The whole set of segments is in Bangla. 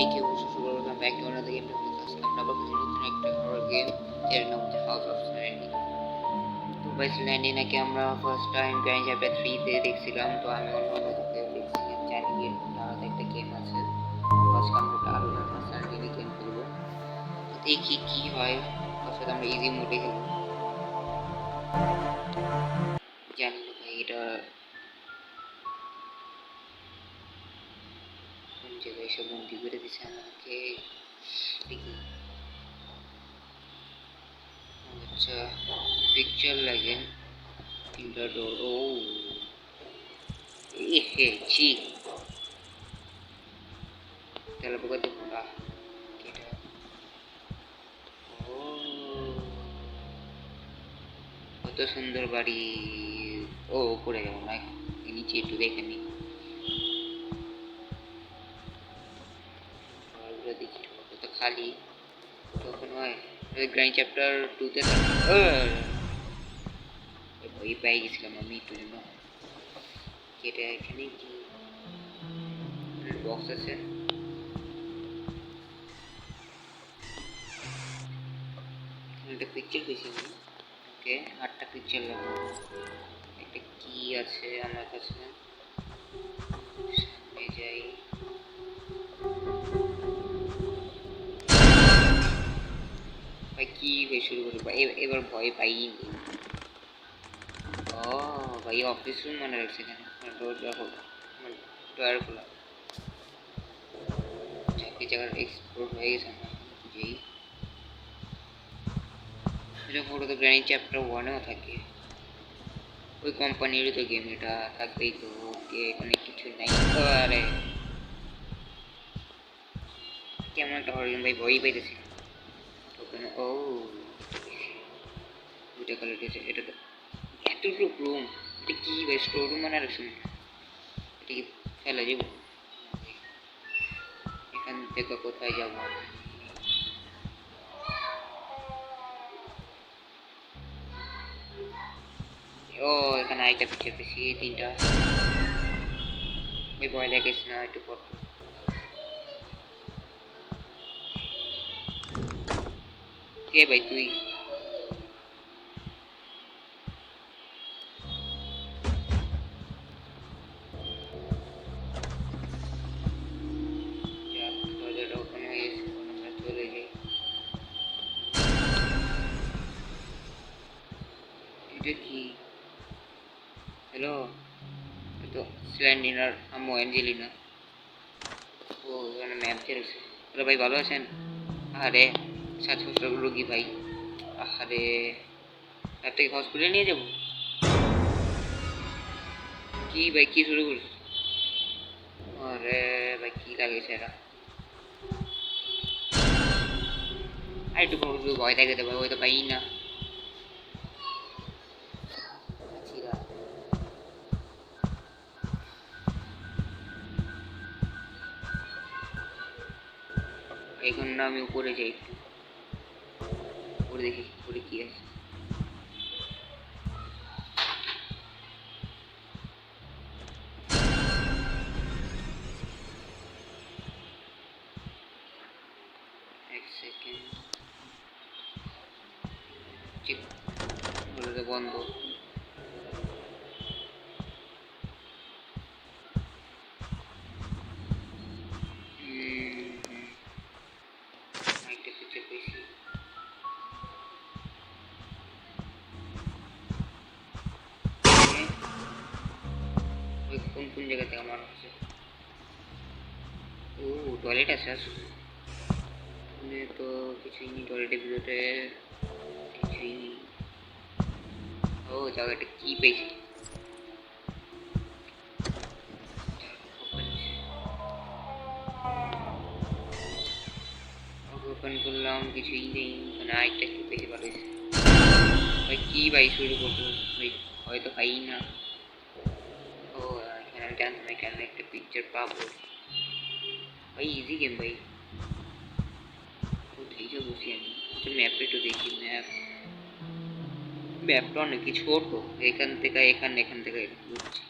এই কেউ সুপ্রভাতম ব্যাক টু আনাদার গেম আজকে আমরা আবার কিছু নতুন একটা হরর গেম এর নাম হচ্ছে হাউস অফ স্ল্যান্ডিং তো ভাই স্ল্যান্ডিং নাকি আমরা ফার্স্ট টাইম গ্র্যান্ড চ্যাপ্টার থ্রিতে দেখছিলাম। তো আমি অন্য অন্য দেখছিলাম জানি গেম আলাদা একটা গেম আছে। তো আজকে আমরা একটা আলাদা স্ল্যান্ডিংয়ে গেম খেলব। তো দেখি কি হয়। তার সাথে আমরা ইজি মোডে খেলব। জানি না ভাই, এটা জায়গায় এসে বন্দি করে দিছে আমাকে দেখি আচ্ছা পিকচার লাগে তিনটা ডোর ও এ হে ছি তাহলে পোকা তো পোকা কেটা ও কত সুন্দর বাড়ি ও উপরে যাব না নিচে একটু দেখে নিই খালি। তখন হয় গ্রাইন্ড চ্যাপ্টার টুতে ভয় পেয়ে গেছিলাম আমি একটু জন্য। এটা এখানে কি? বক্স আছে। একটা পিকচার পেয়েছি আমি। ওকে, আটটা পিকচার লাগবে। একটা কি আছে আমার কাছে। সামনে যাই। কি হয়ে শুরু করব এবার ভয় পাইনি ও, ভাই অফিস রুম মনে রাখছে এখানে। দরজা খোলা। ডয়ার খোলা। চাকরি জায়গার এক্সপ্লোর হয়ে গেছে আমার। যেই। এটা তো গ্রানি চ্যাপ্টার ওয়ানেও থাকে। ওই কোম্পানিরই তো গেম এটা থাকবেই তো। ওকে এখানে কিছু নাই আরে। কেমন একটা হরিণ ভাই, ভয়ই পাইতেছি। ওখানে, ও। দুটা কালার দিয়েছে, এটা তো এতটুকু রুম এটা কি ভাই স্টোর রুম মানে রাখছেন এটা কি ফেলা যাব? এখান থেকে কোথায় যাব? ও, এখানে আরেকটা পিকচার পেয়েছি তিনটা। ওই ভয় লাগিস না, একটু পর কে ভাই তুই যাক, দরজাটা ওপেন হয়ে গেছে এখন আমরা চলে যাই। এটা কি? হ্যালো তো স্ল্যান্ডিনার আম্মু অ্যাঞ্জেলিনা ও, এখানে ম্যাপ হ্যালো ভাই, ভালো আছেন? আরে শ্বাসকষ্ট রোগী ভাই। আরে আপনাকে হসপিটালে নিয়ে যাব? কি ভাই, কি শুরু করছ আরে ভাই, কি লাগেছে এটা আর একটু একটু ভয় থাকে তো ভাই, ওই তো পাই না। এখন না আমি উপরে যাই। উপরে দেখি উপরে কি আছে। সেকেন্ড ঠিক তো বন্ধ। আছে এখানে তো কিছুই নেই টয়লেটের ভিতরে কিছুই নেই ও জায়গাটা কি পেয়েছি? ওপেন করলাম, কিছুই নেই। মানে আরেকটা একটু ভালো হয়েছে। ভাই কি ভাই, শুরু করব? ভাই হয়তো পাই না। ও এখানে জানতাম এখানে একটা পিকচার পাবো। ভাই ইজি গেম ভাই আমি একটু দেখি ম্যাপ ম্যাপটা অনেক এখান থেকে এখানে এখান থেকে বুঝছি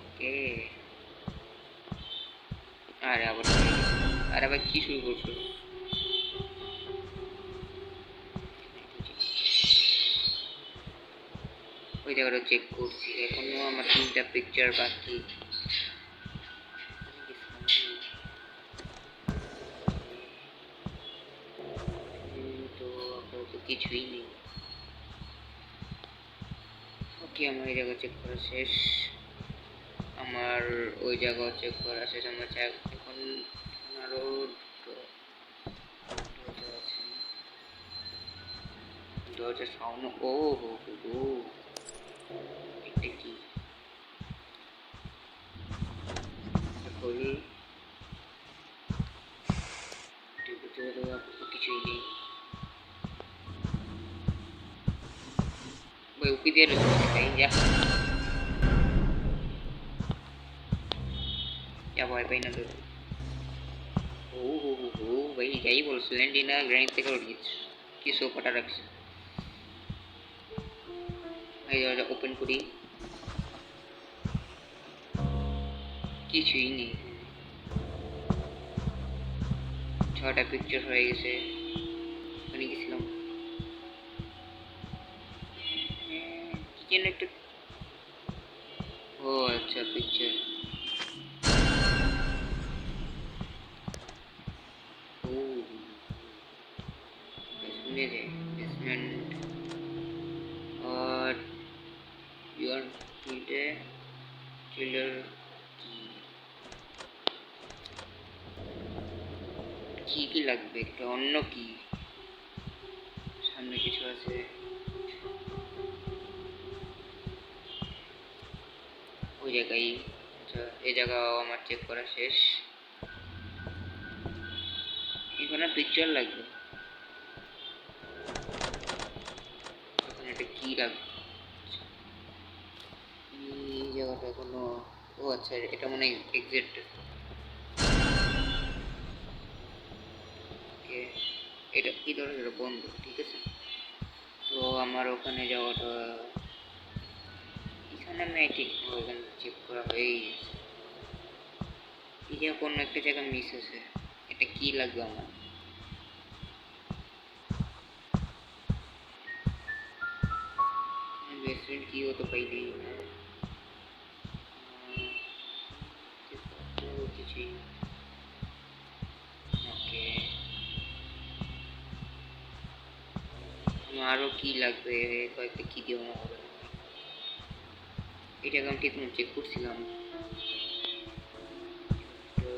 ওকে আরে আবার আরে আবার কি শুরু করছ জায়গাটা চেক করছি। এখনও আমার তিনটা পিকচার বাকি। তো আপাতত কিছুই নেই। ওকে, আমার এই জায়গা চেক করা শেষ। আমার ওই জায়গা চেক করা শেষ। আমার এখন আরও দরজা সাউন্ড ও হো হো হো এটা কি এটা খুলি এটার ভিতরে তো আপাতত কিছুই নেই ওই উকি দিয়ে রয়েছে তাই যা যা ভয় পাই না তোর ও হো হো হো ভাই যাই বল সিলেন্ডিনা গ্রানিট থেকে উঠে গেছে কি সোফাটা রাখছে এই দরজা ওপেন কিছুই নেই। ছটা পিকচার হয়ে গেছে। ওখানে গেছিলাম। কি যেন একটা ও আচ্ছা পিকচার ও শুনে যে বেসমেন্ট और your today killer কি কি লাগবে? একটা অন্য কি? সামনে কিছু আছে। ওই জায়গায় আচ্ছা এই জায়গাও আমার চেক করা শেষ। এখানে পিকচার লাগবে। এখানে একটা কি লাগবে এই জায়গাটা কোনো ও আচ্ছা এটা মনে হয় এক্সিট এটা কি ধরো এটা বন্ধ? ঠিক আছে? তো আমার ওখানে যাওয়াটা এখানে আমি ঠিক ওখানে চেক করা হয়েই গেছে। এই কোনো একটা জায়গা মিস আছে এটা কি লাগবে আমার? ওকে আরও কি লাগবে? কয়েকটা কি মনে হবে এটা ঠিক মতো চেক করছিলাম। তো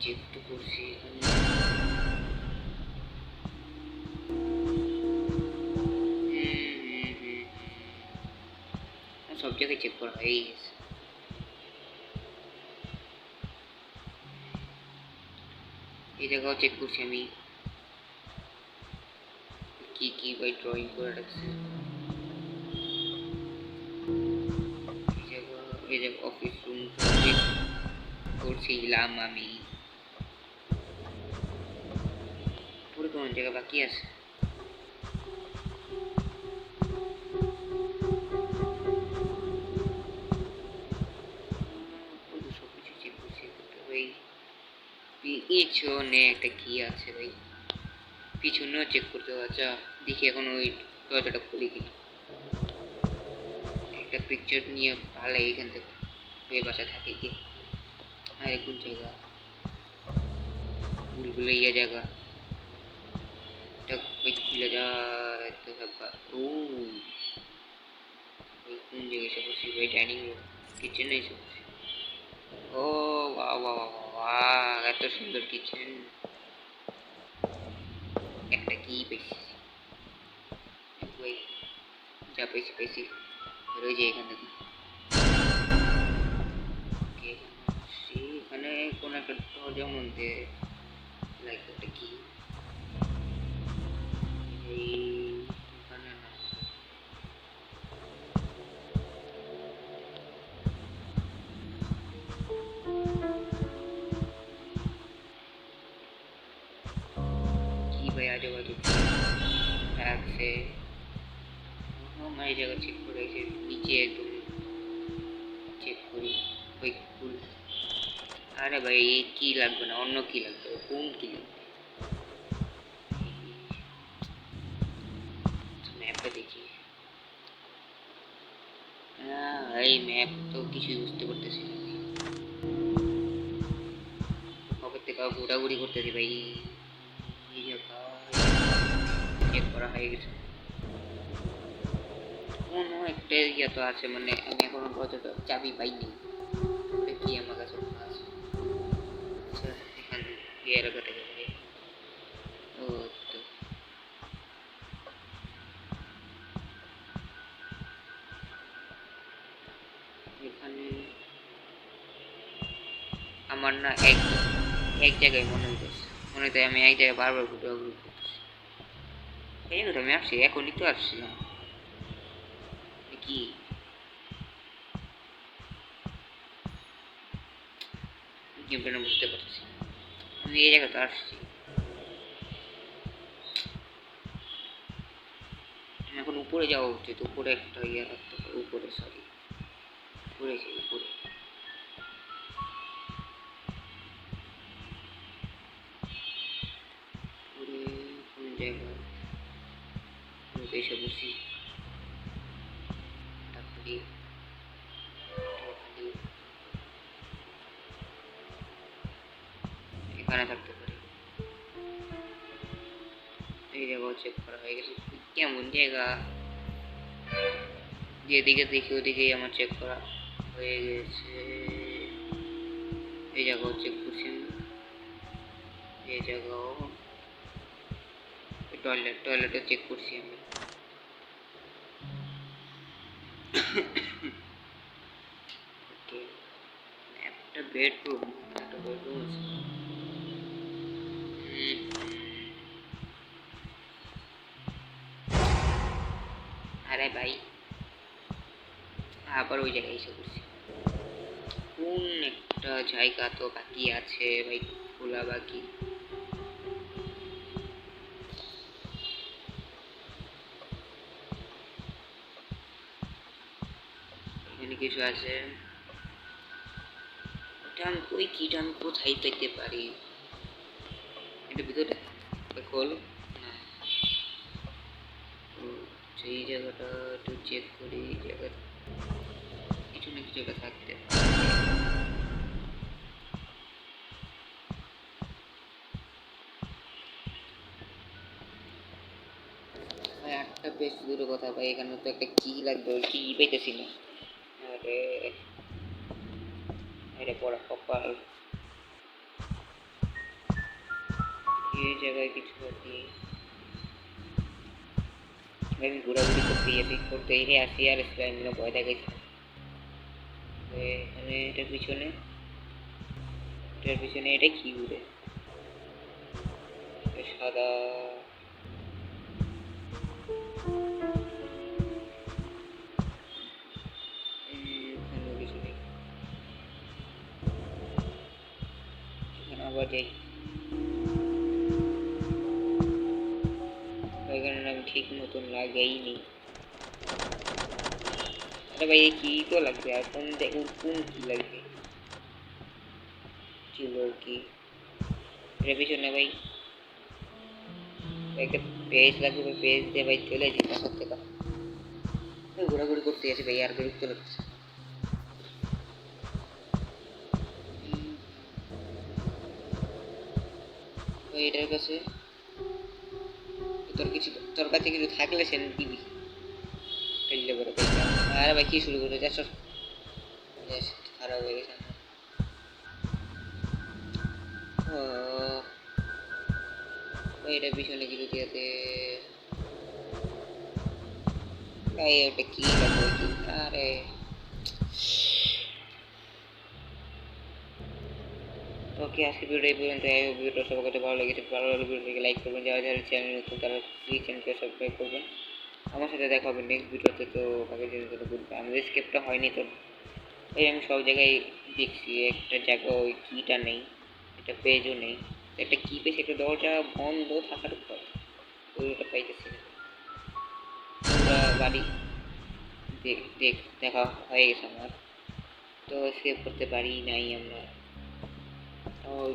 চেক তো করছি। সব জায়গায় চেক করা হয়েই গেছে। এই জায়গাও চেক করছি আমি। কি কি ভাই ড্রয়িং করে রাখছে? এই জায়গা অফিস রুম করছিলাম আমি। পুরো কোন জায়গা বাকি আছে? পিছনে একটা কি আছে ভাই। পিছনেও চেক করতে আচ্ছা। দেখি এখন ওই দরজাটা খুলি কিনা একটা পিকচার নিয়ে ভালো এখান থেকে ওই বাসায় থাকে কি? আর কোন জায়গা। ভুলগুলো ইয়ে জায়গা। ওই খুলে যায় তো ও, ওই কোন জায়গায় এসে বসি? ভাই ডাইনিং রুম কিচেনে এসে বসি। ও বাহ বাহ এত সুন্দর কিচেন একটা কি পেয়েছি ওই যা পেয়েছি পেয়েছি রয়ে যায় এখান থেকে Okay, see, এখানে কোন একটা দরজার মধ্যে লাইক একটা কি এই এখানে না কি ভাই আজে বাজে ট্যাগ से। আমার এই জায়গা চেক করে রেখেছি নিচে একদম চেক করি, ওই ফুল। আরে ভাই এই কি লাগবে না? অন্য কি লাগবে? কোন কি লাগবে? ম্যাপটা দেখি। এই ম্যাপ তো কিছুই বুঝতে পারতেছি না। পকেট থেকে ঘোরাঘুরি করতেছি ভাই। এই চেক করা হয়ে গেছে। কোনো একটা ইয়ে তো আছে মানে আমি এখনও পর্যন্ত চাবি পাইনি। কি আমার কাছে আছে? আচ্ছা ও, তো। এখানে আমার না এক এক জায়গায় মনে হইতেছে। মনে হইতে আমি এক জায়গায় বারবার ঘুরে ঘুরে করতেছি এই কথা আমি আসছি, এখনই তো আসছিলাম। কি গেমটা না বুঝতে পারছি আমি এই জায়গাতে আসছি। এখন উপরে যাওয়া উচিত, উপরে একটা ইয়ে রাখতে হবে, উপরে সরি উপরে উপরে। জায়গা এসে বসি। এখানে থাকতে পারে। এই জায়গাও চেক করা হয়ে গেছে। কেমন জায়গা? যেদিকে দেখি ওদিকেই আমার চেক করা হয়ে গেছে। এই জায়গাও চেক করছি এই জায়গাও টয়লেট টয়লেটও চেক করছি আমি। একটা বেডরুম একটা বেডরুম আছে। আরে ভাই, আবার ওই জায়গায় এসে করছি কোন একটা জায়গা তো বাকি আছে ভাই, খোলা বাকি। কিছু আছে? আমি ওই কিটা আমি কোথায় পেতে পারি? ভিতরে এটা তো সেই জায়গাটা একটু চেক করি কিছু না কিছু একটা থাকতে আটটা বেশ দূরে কথা, ভাই, এখানে তো একটা কি লাগবে, ওই কি পাইতেছি না আরে আরে, পড়া কপাল। এই জায়গায় কিছু আর কি। আমি ঘোরাঘুরি করতে যাবি করতে এনে আসি আর স্লাইম না ভয় দেখাইছি। এখানে এটার পিছনে? এটার পিছনে এটা কি ঘুরে সাদা। যাই। ঠিক মতন লাগাইনি। ভাই কি তো লাগবে? আর কোন কোন কি লাগবে? ছিল কি। এর পিছনে ভাই। একটা পেজ লাগবে পেজ দিয়ে ভাই চলে যাই, পাশার থেকে। ঘোরাঘুরি করতে গেছি ভাই, আর বিরক্ত লাগছে। এটার কাছে তোর কিছু, তোর কাছে কিছু থাকলে সে দিবি। ফেললে করে আরে ভাই, কি শুরু করে বেশ, খারাপ হয়ে গেছে ও। এটা পিছনে কিছু দিয়েছে ভাই ওটা কি? আরে। ওকে আজকে ভিডিও এই পর্যন্ত। এই ভিডিওটা সবার কাছে ভালো লেগেছে ভালো লাগলে ভিডিওটাকে লাইক করবেন। যারা যারা চ্যানেল নতুন, তারা প্লিজ চ্যানেলকে সাবস্ক্রাইব করবেন। আমার সাথে দেখা হবে নেক্সট ভিডিওতে তো আগে যেতে তো বলবে আমাদের স্কেপটা হয়নি তো। এই আমি সব জায়গায় দেখছি, একটা জায়গা ওই কিটা নেই, একটা পেজও নেই। একটা কি পেজ একটা দরজা বন্ধ থাকার পর ওইটা পাইতেছি। না বাড়ি দেখ দেখ দেখা হয়ে গেছে আমার। তো সেভ করতে পারি নাই আমরা। এই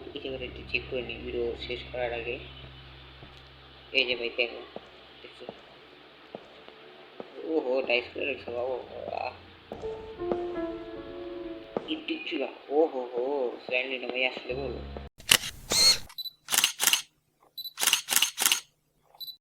একটু চেক করে নিই ভিডিও শেষ করার আগে। এই যে ভাই, দেখো, দেখছ? ওহো ডাইস করে রেখেছো, বাবা ইট্টু চুলা ও হো হো স্যান্ডি ভাই আসলে, বলো।